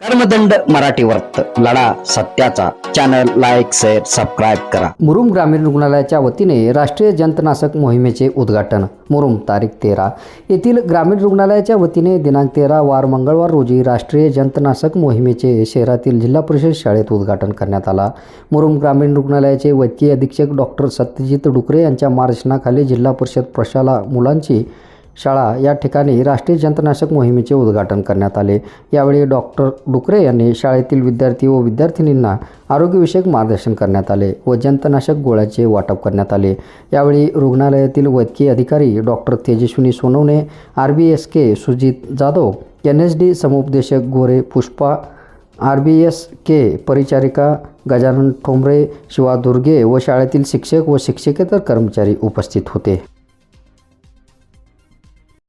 कर्मदंड मराठी वर्त लढा सत्याचा. चॅनल लाईक शेअर सबस्क्राईब करा. मुरुम ग्रामीण रुग्णालयाच्या वतीने राष्ट्रीय जंतनाशक मोहिमेचे उद्घाटन. मुरुम तारीख तेरा. येथील ग्रामीण रुग्णालयाच्या वतीने दिनांक तेरा वार मंगळवार रोजी राष्ट्रीय जंतनाशक मोहिमेचे शहरातील जिल्हा परिषद शाळेत उद्घाटन करण्यात आला. मुरुम ग्रामीण रुग्णालयाचे वैद्यकीय अधीक्षक डॉक्टर सत्यजित डुकरे यांच्या मार्गदर्शनाखाली जिल्हा परिषद प्रशाला मुलांची शाळा या ठिकाणी राष्ट्रीय जंतनाशक मोहिमेचे उद्घाटन करण्यात आले. यावेळी डॉक्टर डुकरे यांनी शाळेतील विद्यार्थी व विद्यार्थिनींना आरोग्यविषयक मार्गदर्शन करण्यात आले व जंतनाशक गोळ्याचे वाटप करण्यात आले. यावेळी रुग्णालयातील वैद्यकीय अधिकारी doctor Tejaswini Sonawane R B S K Sujit Jadhav N S D समुपदेशक Gore Pushpa R B S K परिचारिका गजानन ठोंबरे शिवा दुर्गे व शाळेतील शिक्षक व शिक्षकेतर कर्मचारी उपस्थित होते.